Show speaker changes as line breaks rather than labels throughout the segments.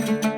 Thank you.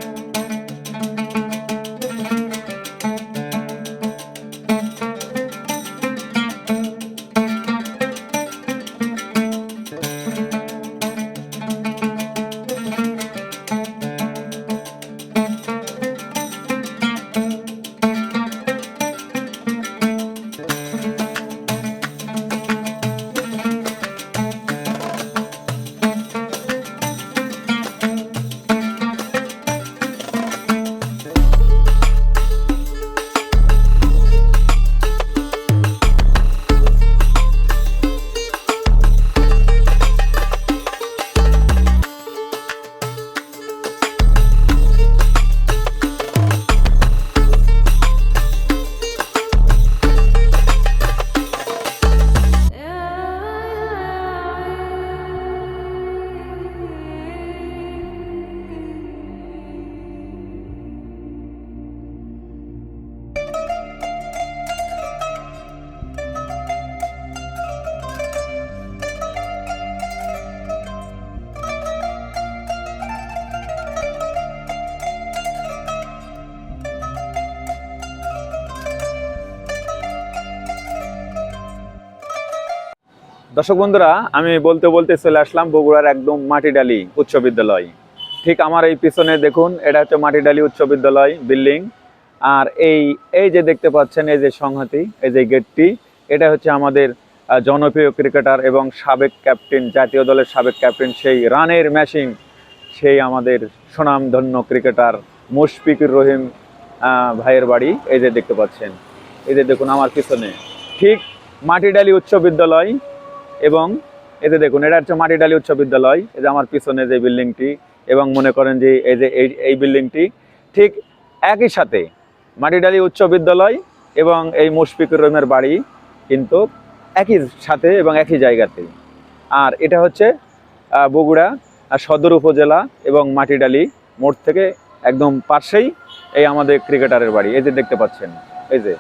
দর্শক বন্ধুরা, আমি বলতে বলতে চলে আসলাম বগুড়ার একদম মাটিডালি উচ্চ বিদ্যালয়। ঠিক আমার এই পিছনে দেখুন, এটা হচ্ছে মাটিডালি উচ্চ বিদ্যালয় বিল্ডিং। আর এই এই যে দেখতে পাচ্ছেন, এই যে সংহতি, এই যে গেটটি, এটা হচ্ছে আমাদের জনপ্রিয় ক্রিকেটার এবং সাবেক ক্যাপ্টেন, জাতীয় দলের সাবেক ক্যাপ্টেন সেই রানের ম্যাশিং সেই আমাদের সুনামধন্য ক্রিকেটার মুশফিকুর রহিম ভাইয়ের বাড়ি। এই যে দেখতে পাচ্ছেন, এই যে দেখুন আমার পিছনে। ঠিক মাটিডালি উচ্চ বিদ্যালয় এবং এতে দেখুন, এটা হচ্ছে মাটিডালি উচ্চ বিদ্যালয়। এই যে আমার পিছনে যে বিল্ডিংটি এবং মনে করেন যে এই যে এই এই বিল্ডিংটি ঠিক একই সাথে মাটিডালি উচ্চ বিদ্যালয় এবং এই মুশফিকুর রহিমের বাড়ি কিন্তু একই সাথে এবং একই জায়গাতে। আর এটা হচ্ছে বগুড়া সদর উপজেলা এবং মাটিডালি মোড় থেকে একদম পাশেই এই আমাদের ক্রিকেটারের বাড়ি। এই যে দেখতে পাচ্ছেন, এই যে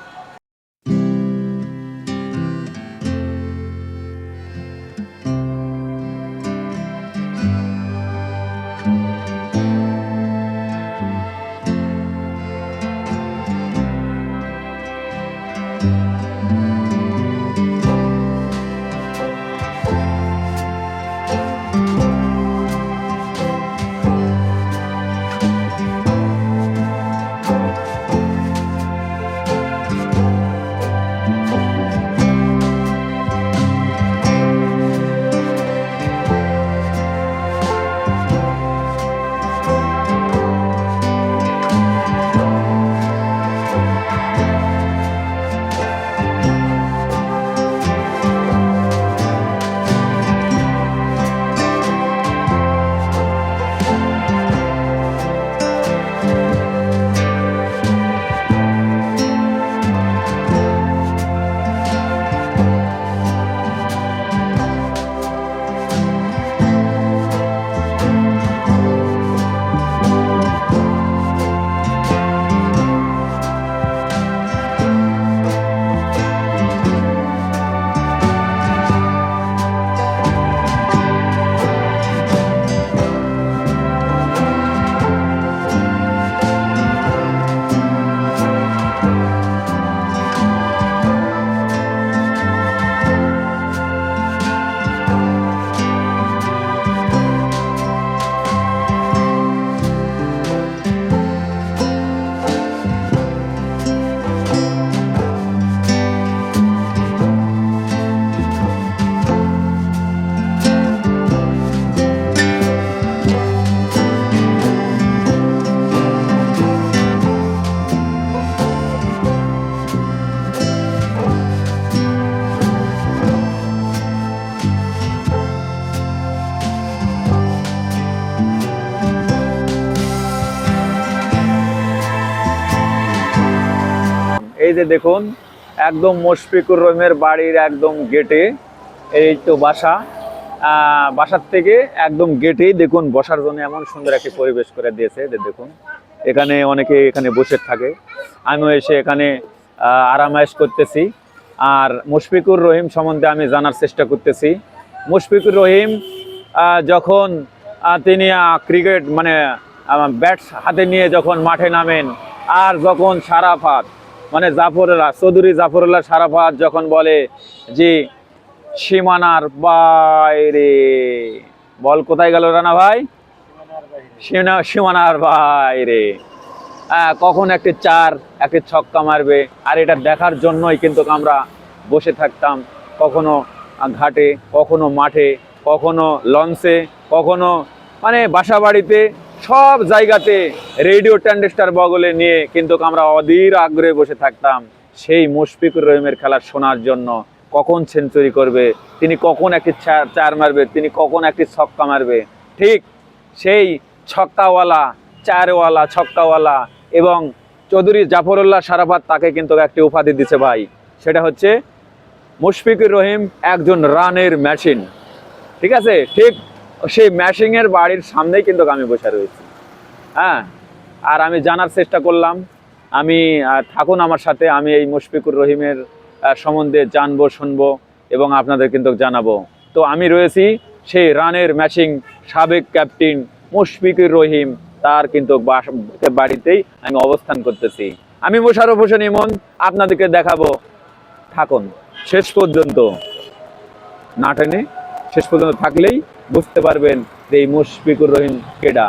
এই যে দেখুন, একদম মুশফিকুর রহিমের বাড়ির একদম গেটে, এই তো বাসা বাসার থেকে একদম গেটেই দেখুন, বসার জন্য এমন সুন্দর একটি পরিবেশ করে দিয়েছে যে দেখুন। এখানে অনেকে এখানে বসে থাকে। আমিও এসে এখানে আরামায়েশ করতেছি। আর মুশফিকুর রহিম সম্বন্ধে আমি জানার চেষ্টা করতেছি। মুশফিকুর রহিম যখন তিনি ক্রিকেট মানে ব্যাট হাতে নিয়ে যখন মাঠে নামেন, আর যখন সারাফাত মানে জাফরুল্লাহ চৌধুরী জাফরুল্লাহ সারাফাত যখন বলে যে, সীমানার বাইরে। বল কোথায় গেল রানা ভাই? সীমানা সীমানার বাইরে। হ্যাঁ কখন একটি চার, একটি ছক্কা মারবে? আর এটা দেখার জন্যই কিন্তু আমরা বসে থাকতাম কখনো ঘাটে, কখনো মাঠে, কখনো লঞ্চে, কখনো মানে বাসা বাড়িতে সব জায়গাতে রেডিও ট্যান্ডেস্টার বগলে নিয়ে কিন্তু আমরা অধীর আগ্রহে বসে থাকতাম। সেই মুশফিকুর রহিমের খেলা শোনার জন্য। কখন সেঞ্চুরি করবে? তিনি কখন একটি চার মারবে? তিনি কখন একটি ছক্কা মারবে? ঠিক সেই ছক্কাওয়ালা, চারওয়ালা, ছক্কাওয়ালা এবং চৌধুরী জাফরুল্লাহ সারাফাত তাকে কিন্তু একটি উপাধি দিছে ভাই। সেটা হচ্ছে মুশফিকুর রহিম একজন রানের মেশিন ঠিক আছে? ঠিক সেই মেশিনের বাড়ির সামনেই কিন্তু আমি বসে রয়েছি। হ্যাঁ আর আমি জানার চেষ্টা করলাম। আমি থাকুন আমার সাথে, আমি এই মুশফিকুর রহিমের সম্বন্ধে জানব, শুনব এবং আপনাদের কিন্তু জানাব। তো আমি রয়েছি সেই রানের ম্যাচিং সাবেক ক্যাপ্টেন মুশফিকুর রহিম, তার কিন্তু বাড়িতেই আমি অবস্থান করতেছি। আমি মোশারফ হোসেন ইমন, আপনাদেরকে দেখাবো। থাকুন, শেষ পর্যন্ত। না টেনে শেষ পর্যন্ত থাকলেই বুঝতে পারবেন যে এই মুশফিকুর রহিম কেডা।